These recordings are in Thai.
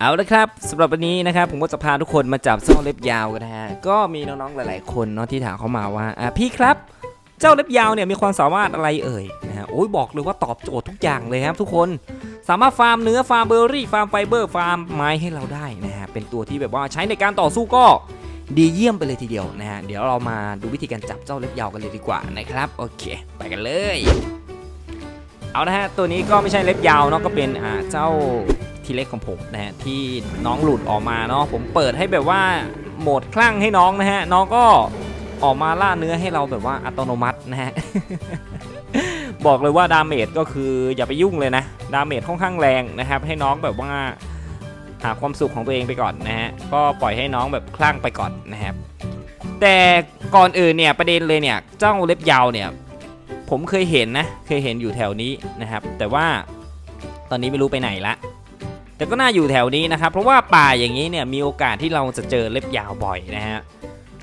เอาละครับสำหรับวันนี้นะครับผมก็จะพาทุกคนมาจับเจ้าเล็บยาวกันนะฮะก็มีน้องๆหลาย ๆ คนเนาะที่ถามเข้ามาว่าอะพี่ครับ เจ้าเล็บยาวเนี่ยมีความสามารถอะไรเอ่ยนะฮะโอ้ยบอกเลยว่าตอบโจทย์ทุกอย่างเลยครับทุกคนสามารถฟาร์มเนื้อฟาร์มเบอร์รี่ฟาร์มไฟเบอร์ฟาร์มไม้ให้เราได้นะฮะเป็นตัวที่แบบว่าใช้ในการต่อสู้ก็ดีเยี่ยมไปเลยทีเดียวนะฮะเดี๋ยวเรามาดูวิธีการจับเจ้าเล็บยาวกันเลยดีกว่านะครับโอเค ไปกันเลย เอานะฮะตัวนี้ก็ไม่ใช่เล็บยาวเนาะก็เป็นอ่าเจ้า ทีเล็กของผมนะฮะที่น้องหลุดออกมาเนาะผมเปิดให้แบบว่าโหมดคลั่งให้น้องนะฮะน้องก็ออกมาล่าเนื้อให้เราแบบว่าอัตโนมัตินะฮะบอกเลยว่าดาเมจก็คืออย่าไปยุ่งเลยนะดาเมจค่อนข้างแรงนะครับให้น้องแบบว่าหาความสุขของตัวเองไปก่อนนะฮะก็ปล่อยให้น้องแบบคลั่งไปก่อนนะครับแต่ก่อนอื่นเนี่ยประเด็นเลยเนี่ยเจ้าเล็บยาวเนี่ยผมเคยเห็นนะเคยเห็นอยู่แถวนี้นะครับ แต่ว่าตอนนี้ไม่รู้ไปไหนละ แต่ก็น่าอยู่แถวนี้นะครับ เพราะว่าป่าอย่างนี้เนี่ยมีโอกาสที่เราจะเจอเล็บยาวบ่อยนะฮะ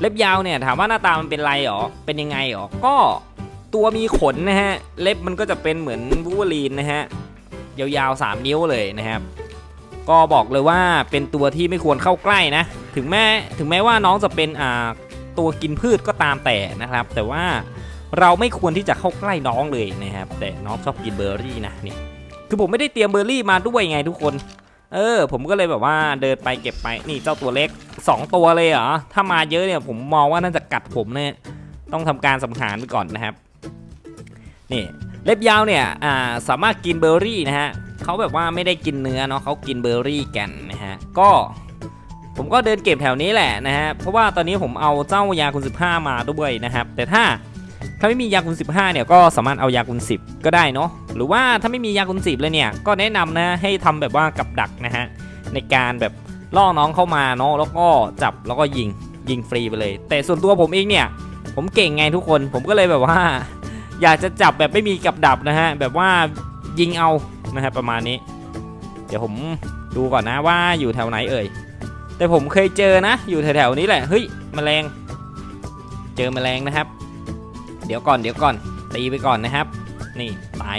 เล็บยาวเนี่ยถามว่าหน้าตามันเป็นไรหรอ เป็นยังไงหรอ ก็ตัวมีขนนะฮะ เล็บมันก็จะเป็นเหมือนวูวลีนนะฮะ ยาวๆ 3 นิ้วเลยนะครับ ก็บอกเลยว่าเป็นตัวที่ไม่ควรเข้าใกล้นะ ถึงแม้ถึงแม้ว่าน้องจะเป็นอ่าตัวกินพืชก็ตามแต่นะครับ แต่ว่าเราไม่ควรที่จะเข้าใกล้น้องเลยนะครับ แต่น้องชอบกินเบอร์รี่นะนี่คือผมไม่ได้เตรียมเบอร์รี่มาด้วยไงทุกคน เออ ผมก็เลยแบบว่าเดินไปเก็บไปนี่เจ้าตัวเล็ก 2 ตัวเลยเหรอถ้ามาเยอะเนี่ยผมมองว่าน่าจะกัดผมเนี่ยต้องทำการสังหารไปก่อนนะครับนี่เล็บยาวเนี่ยอ่าสามารถกินเบอร์รี่นะฮะเขาแบบว่าไม่ได้กินเนื้อเนาะเขากินเบอร์รี่กันนะฮะก็ผมก็เดินเก็บแถวนี้แหละนะฮะเพราะว่าตอนนี้ผมเอาเจ้ายาคุณ15 มาด้วยนะครับ แต่ถ้า ถ้าไม่มียาคุณ15 เนี่ยก็สามารถเอายาคุณ10 ก็ได้เนาะหรือว่าถ้าไม่มียาคุณ10เลยเนี่ยก็แนะนำนะให้ทำแบบว่ากับดักนะฮะในการแบบล่อน้องเข้ามาเนาะแล้วก็จับแล้วก็ยิงยิงฟรีไปเลย แต่ส่วนตัวผมเองเนี่ย ผมเก่งไงทุกคน ผมก็เลยแบบว่า อยากจะจับแบบไม่มีกับดักนะฮะแบบว่ายิงเอานะฮะประมาณนี้ เดี๋ยวผมดูก่อนนะว่าอยู่แถวไหนเอ่ยแต่ผมเคยเจอนะ อยู่แถวๆนี้แหละเฮ้ยแมลง เจอแมลงนะครับ เดี๋ยวก่อนเดี๋ยวก่อน ตีไปก่อนนะครับ นี่ตาย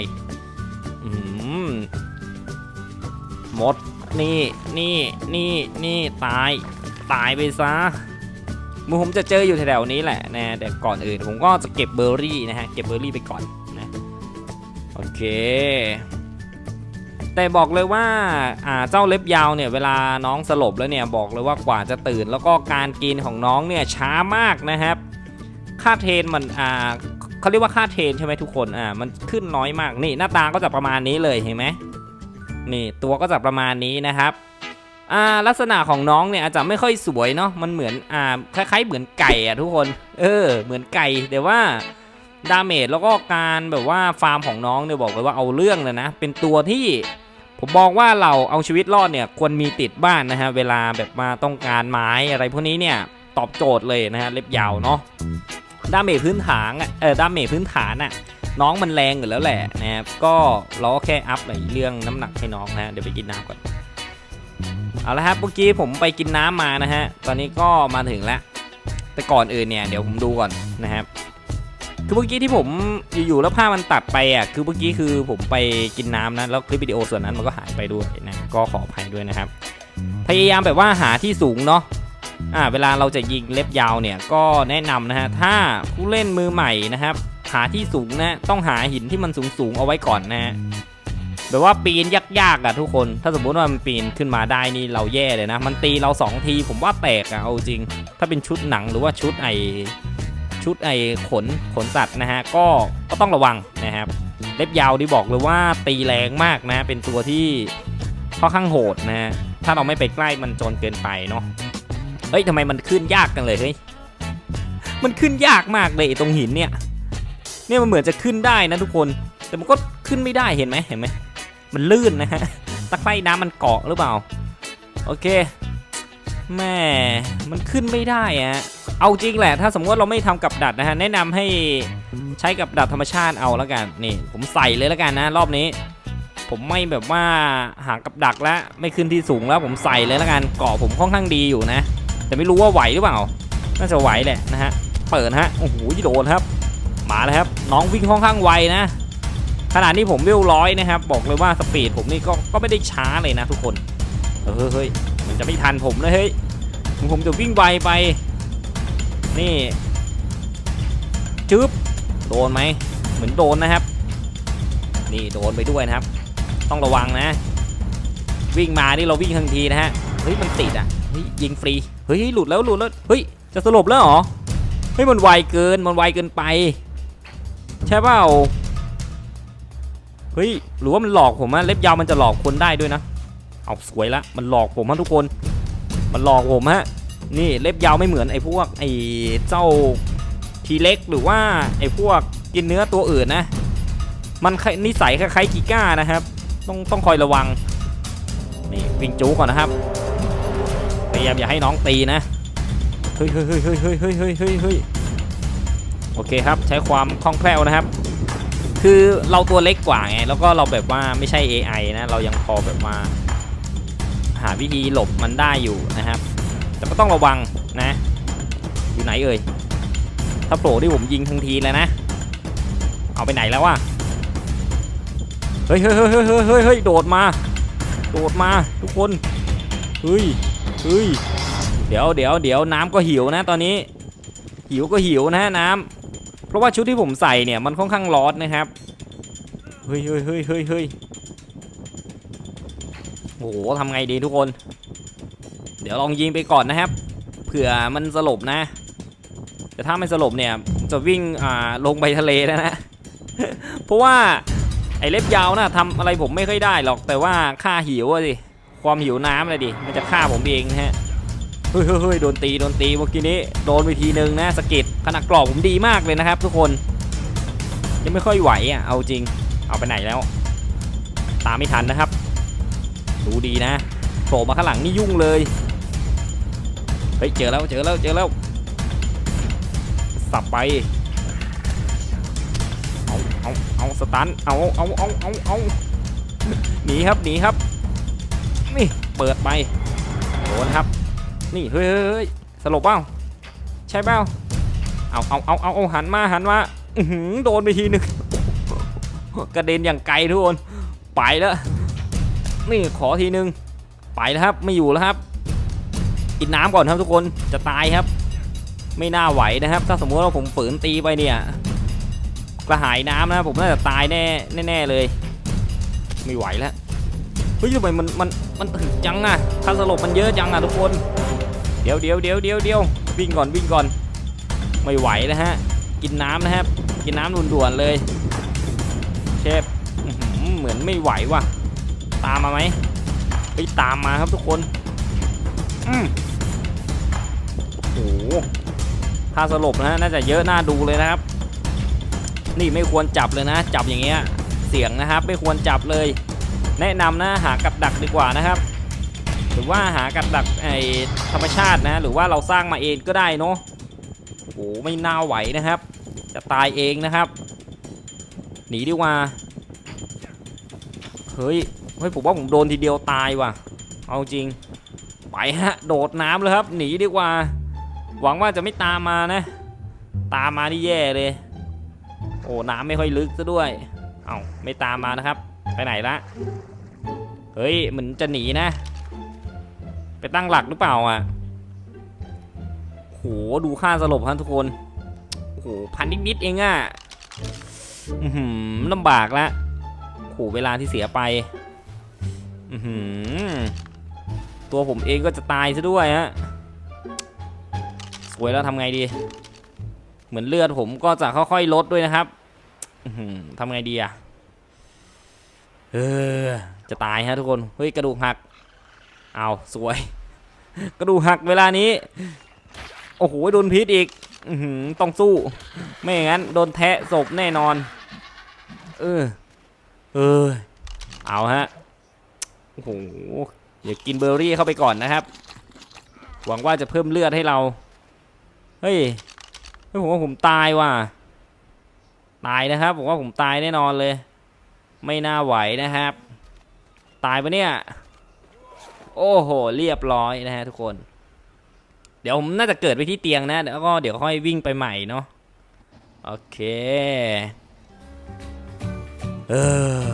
หมด นี่ นี่ นี่ นี่ ตาย ตายไปซะมือผมจะเจออยู่แถวๆนี้แหละนะแต่ก่อนอื่นผมก็จะเก็บเบอร์รี่นะฮะ เก็บเบอร์รี่ไปก่อนนะ โอเค แต่บอกเลยว่าอ่าเจ้าเล็บยาวเนี่ย เวลาน้องสลบแล้วเนี่ย บอกเลยว่ากว่าจะตื่น แล้วก็การกินของน้องเนี่ยช้ามากนะครับ ค่าเทรนมันอ่าเขาเรียกว่าค่าเทรนใช่ไหมทุกคนอ่ามันขึ้นน้อยมากนี่หน้าตาก็จะประมาณนี้เลยเห็นไหมนี่ตัวก็จะประมาณนี้นะครับอ่าลักษณะของน้องเนี่ยอาจจะไม่ค่อยสวยเนาะมันเหมือนอ่าคล้ายๆเหมือนไก่อะทุกคน เออ เหมือนไก่แต่ว่าดาเมจแล้วก็การแบบว่าฟาร์มของน้องเนี่ยบอกเลยว่าเอาเรื่องเลยนะ เป็นตัวที่ผมบอกว่าเราเอาชีวิตรอดเนี่ยควรมีติดบ้านนะฮะเวลาแบบมาต้องการไม้อะไรพวกนี้เนี่ยตอบโจทย์เลยนะฮะเล็บยาวเนาะ ดาเมจพื้นฐานอะเออดาเมจพื้นฐานอะน้องมันแรงอยู่แล้วแหละนะครับก็เราก็แค่อัพในเรื่องน้ำหนักให้น้องนะฮะเดี๋ยวไปกินน้ำก่อนเอาละครับเมื่อกี้ผมไปกินน้ำมานะฮะตอนนี้ก็มาถึงแล้วแต่ก่อนอื่นเนี่ยเดี๋ยวผมดูก่อนนะครับคือเมื่อกี้ที่ผมอยู่ๆแล้วภาพมันตัดไปอะคือเมื่อกี้คือผมไปกินน้ำนะแล้วคลิปวิดีโอส่วนนั้นมันก็หายไปด้วยนะก็ขออภัยด้วยนะครับ พยายามแบบว่าหาที่สูงเนาะ อ่าเวลาเราจะยิงเล็บยาวเนี่ยก็แนะนำนะฮะถ้าผู้เล่นมือใหม่นะครับ หาที่สูงนะต้องหาหินที่มันสูงๆเอาไว้ก่อนนะฮะแบบว่าปีนยากๆอะทุกคน ถ้าสมมติว่ามันปีนขึ้นมาได้นี่เราแย่เลยนะ มันตีเราสองทีผมว่าแตกอะเอาจริง ถ้าเป็นชุดหนังหรือว่าชุดไอชุดไอขนขนสัตว์นะฮะก็ก็ต้องระวังนะครับ เล็บยาวที่บอกเลยว่าตีแรงมากนะ เป็นตัวที่ค่อนข้างโหดนะฮะถ้าเราไม่ไปใกล้มันจนเกินไปเนาะ เฮ้ยทำไมมันขึ้นยากกันเลยเฮ้ย มันขึ้นยากมากเลยตรงหินเนี่ย เนี่ยมันเหมือนจะขึ้นได้นะทุกคน แต่มันก็ขึ้นไม่ได้เห็นไหมเห็นไหม มันลื่นนะฮะ ตะไคร่น้ำมันเกาะหรือเปล่า โอเค แม่ มันขึ้นไม่ได้อะเอาจริงแหละ ถ้าสมมติว่าเราไม่ทำกับดักนะฮะ แนะนำให้ใช้กับดักธรรมชาติเอาแล้วกัน นี่ ผมใส่เลยแล้วกันนะ รอบนี้ ผมไม่แบบว่าหากับดักแล้ว ไม่ขึ้นที่สูงแล้ว ผมใส่เลยแล้วกัน เกาะผมค่อนข้างดีอยู่นะ แต่ไม่รู้ว่าไหวหรือเปล่า น่าจะไหวแหละนะฮะ เปิดฮะ โอ้โหโดนครับ มาแล้วครับ น้องวิ่งค่อนข้างไวนะขนาดนี้ผมวิวร้อยนะครับ บอกเลยว่าสปีดผมนี่ก็ก็ไม่ได้ช้าเลยนะทุกคน เออเฮ้ย มันจะไม่ทันผมนะเฮ้ย ผมจะวิ่งไวไป นี่จึ๊บ โดนไหม เหมือนโดนนะครับ นี่โดนไปด้วยนะครับ ต้องระวังนะ วิ่งมานี่เราวิ่งทันทีนะฮะ เฮ้ยมันติดอะ เฮ้ยยิงฟรี เฮ้ยหลุดแล้วหลุดแล้ว เฮ้ยจะสลบแล้วเหรอ เฮ้ยมันไวเกินมันไวเกินไป ใช่เปล่า เฮ้ยหรือว่ามันหลอกผมอะเล็บยาวมันจะหลอกคนได้ด้วยนะ เอาสวยละมันหลอกผมฮะทุกคน มันหลอกผมฮะ นี่เล็บยาวไม่เหมือนไอ้พวกไอ้เจ้าทีเล็กหรือว่าไอ้พวกกินเนื้อตัวอื่นนะ มันคล้ายนิสัยคล้ายๆกีก้านะครับ ต้องต้องคอยระวัง นี่วิ่งจูก่อนนะครับ พยายามอย่าให้น้องตีนะเฮ้ยเฮ้ยเฮ้ยเฮ้ยเฮ้ยเฮ้ยเฮ้ยเฮ้ยโอเคครับใช้ความคล่องแคล่วนะครับ คือเราตัวเล็กกว่าไงแล้วก็เราแบบว่าไม่ใช่ AI นะเรายังพอแบบว่า หาวิธีหลบมันได้อยู่นะครับ แต่ก็ต้องระวังนะ อยู่ไหนเอ่ยถ้าโผล่ที่ผมยิงทันทีเลยนะ เอาไปไหนแล้ววะเฮ้ยเฮ้ยเฮ้ยเฮ้ยเฮ้ยเฮ้ยโดดมา โดดมาทุกคนเฮ้ย เฮ้ยเดี๋ยวเดี๋ยวเดี๋ยวน้ำก็หิวนะตอนนี้ หิวก็หิวนะน้ำเพราะว่าชุดที่ผมใส่เนี่ยมันค่อนข้างร้อนนะครับเฮ้ยเฮ้ยเฮ้ยเฮ้ยเฮ้ยโอ้โหทำไงดีทุกคน เดี๋ยวลองยิงไปก่อนนะครับเผื่อมันสลบนะ แต่ถ้าไม่สลบเนี่ยจะวิ่งอ่าลงไปทะเลแล้วนะ เพราะว่าไอ้เล็บยาวนะทำอะไรผมไม่ค่อยได้หรอกแต่ว่าค่าหิวอะสิ ความหิวน้ำเลยดิ มันจะฆ่าผมเองนะฮะเฮ้ยเฮ้ยเฮ้ยโดนตี โดนตีเมื่อกี้นี้ โดนไปทีนึงนะสกิดขนาดกรอบผมดีมากเลยนะครับ ทุกคน ยังไม่ค่อยไหวอะ เอาจริง เอาไปไหนแล้ว ตามไม่ทันนะครับ ดูดีนะโผล่มาข้างหลังนี่ยุ่งเลย เฮ้ยเจอแล้วเจอแล้วเจอแล้ว สับไป เอาเอาเอาสตัน เอาเอาเอาเอาเอาหนีครับหนีครับ นี่เปิดไปโดนครับ นี่เฮ้ยเฮ้ยเฮ้ยสลบเปล่าใช่เปล่าเอาเอาเอาเอาเอาหันมาหันมาอือหือโดนไปทีหนึ่งกระเด็นอย่างไกลทุกคนไปแล้วนี่ขอทีนึงไปแล้วครับไม่อยู่แล้วครับกินน้ำก่อนครับทุกคนจะตายครับ ไม่น่าไหวนะครับ ถ้าสมมติว่าผมฝืนตีไปเนี่ยกระหายน้ำนะผมน่าจะตายแน่แน่เลย ไม่ไหวแล้ว เฮ้ยทำไมมันมันมันถึกจังอะค่าสลบมันเยอะจังอะทุกคน เดี๋ยวเดี๋ยวเดี๋ยวเดี๋ยวเดี๋ยววิ่งก่อนวิ่งก่อน ไม่ไหวแล้วฮะ กินน้ำนะครับ กินน้ำด่วนๆเลย เชฟเหมือนไม่ไหวว่ะ ตามมาไหมไปตามมาครับทุกคน อืมโอ้โหค่าสลบนะฮะน่าจะเยอะน่าดูเลยนะครับ นี่ไม่ควรจับเลยนะ จับอย่างเงี้ย เสียงนะครับ ไม่ควรจับเลย แนะนำนะหากับดักดีกว่านะครับ หรือว่าหากับดักไอธรรมชาตินะ หรือว่าเราสร้างมาเองก็ได้เนาะโอ้โหไม่น่าไหวนะครับ จะตายเองนะครับ หนีดีกว่าเฮ้ยเฮ้ยผมว่าผมโดนทีเดียวตายว่ะ เอาจริง ไปฮะ โดดน้ำเลยครับ หนีดีกว่า หวังว่าจะไม่ตามมานะ ตามมานี่แย่เลย โอ้ น้ำไม่ค่อยลึกซะด้วย เอาไม่ตามมานะครับ ไปไหนละ เฮ้ยเหมือนจะหนีนะ ไปตั้งหลักหรือเปล่าอะโหดูค่าสลบครับทุกคนโอ้โหพันนิดๆเองอะอือหือลำบากละโหเวลาที่เสียไปอือหือตัวผมเองก็จะตายซะด้วยฮะสวยแล้วทำไงดี เหมือนเลือดผมก็จะค่อยๆลดด้วยนะครับอื้อหือทำไงดีอะ เออ จะตายฮะทุกคน เฮ้ย กระดูกหัก เอาสวย กระดูกหักเวลานี้ โอ้โห โดนพิษอีกอืต้องสู้ ไม่อย่างนั้น โดนแทะศพแน่นอน เออ เออ เอาฮะ โอ้โหเดี๋ยวกินเบอร์รี่เข้าไปก่อนนะครับ หวังว่าจะเพิ่มเลือดให้เรา เฮ้ยเฮ้ยผมว่าผมตายว่ะ ตายนะครับ ผมว่าผมตายแน่นอนเลย ไม่น่าไหวนะครับ ตายปะเนี่ย โอ้โห เรียบร้อยนะฮะทุกคน เดี๋ยวผมน่าจะเกิดไปที่เตียงนะ แล้วก็เดี๋ยวค่อยวิ่งไปใหม่เนาะ โอเค เออ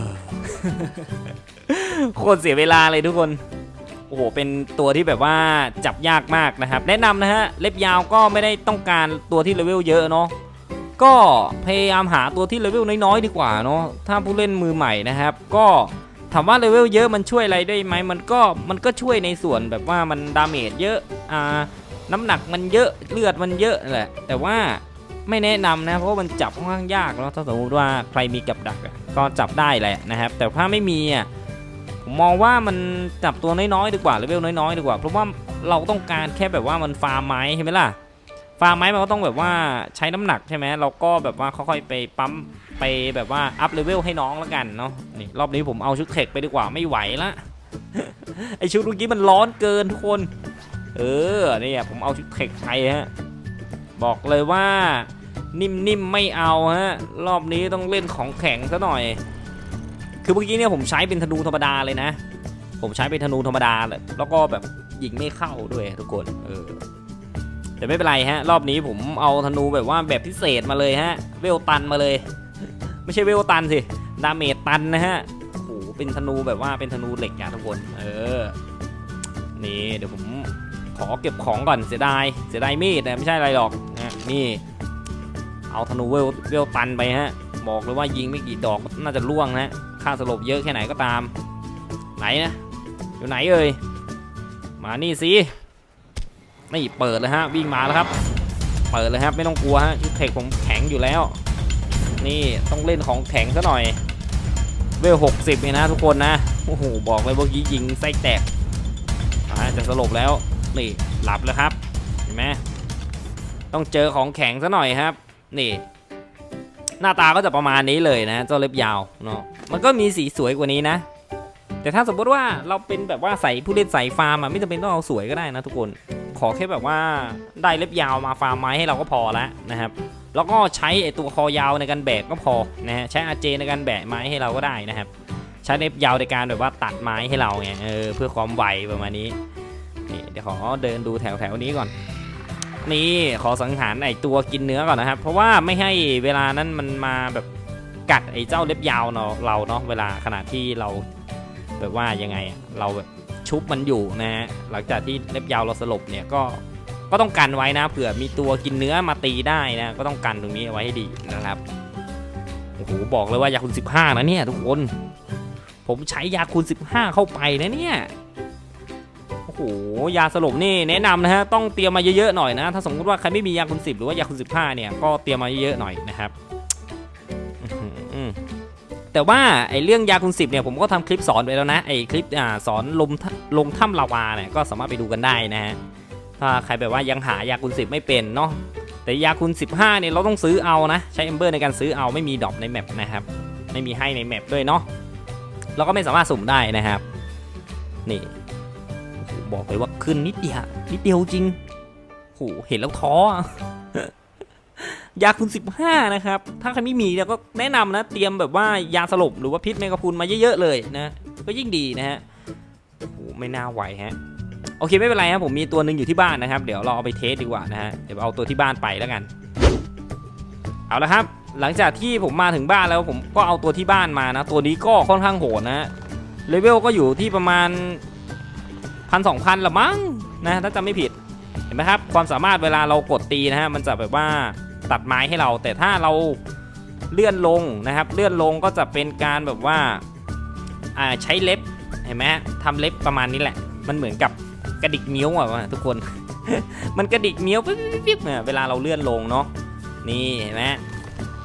โคตรเสียเวลาเลยทุกคน โอ้โห เป็นตัวที่แบบว่าจับยากมากนะครับ แนะนำนะฮะ เล็บยาวก็ไม่ได้ต้องการตัวที่เลเวลเยอะเนาะ ก็พยายามหาตัวที่เลเวลน้อยๆดีกว่าเนาะถ้าผู้เล่นมือใหม่นะครับ ก็ถามว่าเลเวลเยอะมันช่วยอะไรได้ไหมมันก็มันก็ช่วยในส่วนแบบว่ามันดาเมจเยอะอ่าน้ำหนักมันเยอะเลือดมันเยอะแหละแต่ว่าไม่แนะนำนะเพราะว่ามันจับค่อนข้างยากเนาะถ้าสมมติว่าใครมีกับดักก็จับได้แหละนะครับ แต่ถ้าไม่มีอะผมมองว่ามันจับตัวน้อยๆดีกว่าเลเวลน้อยๆดีกว่า เพราะว่าเราต้องการแค่แบบว่ามันฟาร์มไม้ใช่ไหมล่ะ ฟาร์มไม้มันก็ต้องแบบว่าใช้น้ำหนักใช่ไหมเราก็แบบว่าค่อยๆไปปั๊มไปแบบว่าอัพเลเวลให้น้องแล้วกันเนาะนี่รอบนี้ผมเอาชุดเทคไปดีกว่าไม่ไหวละไอชุดเมื่อกี้มันร้อนเกินทุกคน เออเนี่ยผมเอาชุดเทคไปฮะบอกเลยว่านิ่มๆไม่เอาฮะรอบนี้ต้องเล่นของแข็งซะหน่อย คือเมื่อกี้เนี่ยผมใช้เป็นธนูธรรมดาเลยนะ ผมใช้เป็นธนูธรรมดาเลยแล้วก็แบบยิงไม่เข้าด้วยทุกคนเออ แต่ไม่เป็นไรฮะ รอบนี้ผมเอาธนูแบบว่าแบบพิเศษมาเลยฮะ เวลตันมาเลย ไม่ใช่เวลตันสิ ดาเมจตันนะฮะโอ้โหเป็นธนูแบบว่าเป็นธนูเหล็กอะทุกคน เออ นี่เดี๋ยวผมขอเก็บของก่อนเสียดาย เสียดายมีดนะไม่ใช่อะไรหรอกนี่ เอาธนูเวลเวลตันไปฮะ บอกเลยว่ายิงไม่กี่ดอกน่าจะล่วงนะค่าสลบเยอะแค่ไหนก็ตาม ไหนนะ อยู่ไหนเอ่ย มานี่สิ นี่เปิดเลยฮะวิ่งมาแล้วครับ เปิดเลยครับไม่ต้องกลัวฮะชุดเทคผมแข็งอยู่แล้ว นี่ต้องเล่นของแข็งซะหน่อยเวลหกสิบเลยนะทุกคนนะโอ้โหบอกเลยเมื่อกี้ยิงไส้แตกอ่าจะสลบแล้วนี่หลับแล้วครับเห็นไหมต้องเจอของแข็งซะหน่อยครับ นี่ หน้าตาก็จะประมาณนี้เลยนะเจ้าเล็บยาวเนาะมันก็มีสีสวยกว่านี้นะ แต่ถ้าสมมติว่าเราเป็นแบบว่าใส่ผู้เล่นใส่ฟาร์มอะไม่จำเป็นต้องเอาสวยก็ได้นะทุกคน ขอแค่แบบว่าได้เล็บยาวมาฟาร์มไม้ให้เราก็พอแล้วนะครับ แล้วก็ใช้ไอตัวคอยาวในการแบกก็พอนะฮะใช้อาเจในการแบกไม้ให้เราก็ได้นะครับ ใช้เล็บยาวในการแบบว่าตัดไม้ให้เราไงเออเพื่อความไวประมาณนี้นี่เดี๋ยวขอเดินดูแถวแถวๆนี้ก่อน นี่ขอสังหารไอตัวกินเนื้อก่อนนะครับ เพราะว่าไม่ให้เวลานั้นมันมาแบบกัดไอเจ้าเล็บยาวเนาะเราเนาะเวลาขณะที่เราแบบว่ายังไงเราแบบ ชุบมันอยู่นะฮะหลังจากที่เล็บยาวเราสลบเนี่ยก็ก็ต้องกันไว้นะเผื่อมีตัวกินเนื้อมาตีได้นะก็ต้องกันตรงนี้ไว้ให้ดีนะครับโอ้โหบอกเลยว่ายาคุณ 15 นะเนี่ยทุกคน ผมใช้ยาคุณ 15 เข้าไปนะเนี่ยโอ้โหยาสลบนี่แนะนำนะฮะต้องเตรียมมาเยอะๆหน่อยนะ ถ้าสมมติว่าใครไม่มียาคุณ 10 หรือว่ายาคุณ 15 เนี่ยก็เตรียมมาเยอะๆหน่อยนะครับ แต่ว่าไอ้เรื่องยาคุณ10เนี่ยผมก็ทำคลิปสอนไปแล้วนะไอ้คลิปอ่าสอนลมลงถ้ำลาวาเนี่ยก็สามารถไปดูกันได้นะฮะถ้าใครแบบว่ายังหายาคุณ10ไม่เป็นเนาะแต่ยาคุณ 15เนี่ยเราต้องซื้อเอานะ ใช้เอมเบอร์ในการซื้อเอาไม่มีดรอปในแมปนะครับไม่มีให้ในแมปด้วยเนาะเราก็ไม่สามารถสุ่มได้นะครับ นี่บอกเลยว่าขึ้นนิดเดียวนิดเดียวจริงโหเห็นแล้วท้ออะ ยาคุณ15 นะครับ ถ้าใครไม่มีเนี่ยก็แนะนำนะ เตรียมแบบว่ายาสลบหรือว่าพิษแมงกะพรุนมาเยอะๆเลยนะ ก็ยิ่งดีนะฮะโอ้โหไม่น่าไหวฮะโอเคไม่เป็นไรครับผมมีตัวหนึ่งอยู่ที่บ้านนะครับ เดี๋ยวเราเอาไปเทสดีกว่านะฮะเดี๋ยวเอาตัวที่บ้านไปแล้วกัน เอาละครับ หลังจากที่ผมมาถึงบ้านแล้วผมก็เอาตัวที่บ้านมานะ ตัวนี้ก็ค่อนข้างโหดนะฮะเลเวลก็อยู่ที่ประมาณพันสองพันละมั้งนะถ้าจำไม่ผิดเห็นไหมครับความสามารถเวลาเรากดตีนะฮะมันจะแบบว่า ตัดไม้ให้เรา แต่ถ้าเราเลื่อนลงนะครับ เลื่อนลงก็จะเป็นการแบบว่าาใช้เล็บเห็นไหมทำเล็บประมาณนี้แหละ มันเหมือนกับกระดิกนิ้วอะว่าทุกคน มันกระดิกนิ้วปิ๊บปิ๊บเนี่ยเวลาเราเลื่อนลงเนาะนี่เห็นไหม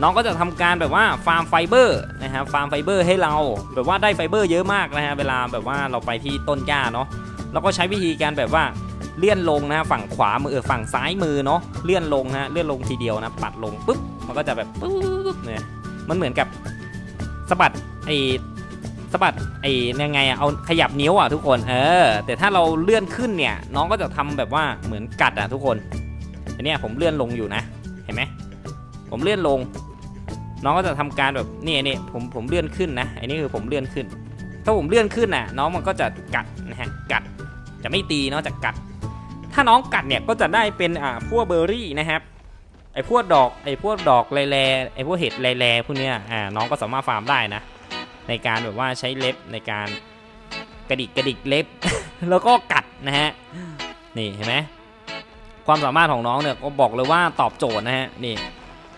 น้องก็จะทำการแบบว่าฟาร์มไฟเบอร์นะครับฟาร์มไฟเบอร์ให้เราแบบว่าได้ไฟเบอร์เยอะมากนะฮะเวลาแบบว่าเราไปที่ต้นหญ้าเนาะแล้วก็ใช้วิธีการแบบว่า เลื่อนลงนะฮะฝั่งขวามือเออฝั่งซ้ายมือเนาะเลื่อนลงนะฮะเลื่อนลงทีเดียวนะปัดลงปุ๊บมันก็จะแบบปุ๊บเนี่ยมันเหมือนกับสะบัดไอ้สะบัดไอ้ยังไงอะเอาขยับนิ้วอะทุกคนเออ แต่ถ้าเราเลื่อนขึ้นเนี่ย น้องก็จะทำแบบว่าเหมือนกัดอะทุกคนอันนี้ผมเลื่อนลงอยู่นะ เห็นไหมผมเลื่อนลง น้องก็จะทำการแบบนี่นี่ผมผมเลื่อนขึ้นนะอันนี้คือผมเลื่อนขึ้น ถ้าผมเลื่อนขึ้นน่ะ น้องมันก็จะกัดนะฮะกัดจะไม่ตีเนาะจะกัด ถ้าน้องกัดเนี่ยก็จะได้เป็นอ่าพวกเบอร์รี่นะครับไอ้พวกดอกไอ้พวกดอกแลๆไอ้พวกเห็ดแลๆพวกเนี้ยอ่าน้องก็สามารถฟาร์มได้นะ ในการแบบว่าใช้เล็บในการกระดิกกระดิกเล็บ แล้วก็กัดนะฮะนี่เห็นไหมความสามารถของน้องเนี่ยก็บอกเลยว่าตอบโจทย์นะฮะนี่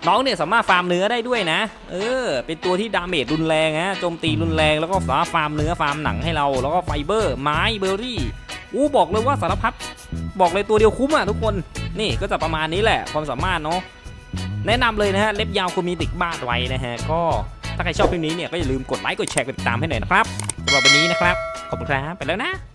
น้องเนี่ยสามารถฟาร์มเนื้อได้ด้วยนะ เออ เป็นตัวที่ดาเมจรุนแรงนะโจมตีรุนแรงแล้วก็สามารถฟาร์มเนื้อฟาร์มหนังให้เรา แล้วก็ไฟเบอร์ ไม้เบอร์รี่อู้บอกเลยว่าสารพัด บอกเลยตัวเดียวคุ้มอะทุกคนนี่ก็จะประมาณนี้แหละความสามารถเนาะแนะนำเลยนะฮะเล็บยาวคุณมีติกบ้าไว้นะฮะก็ถ้าใครชอบคลิปนี้เนี่ยก็อย่าลืมกดไลค์กดแชร์กดติดตามให้หน่อยนะครับสำหรับวันนี้นะครับขอบคุณครับไปแล้วนะ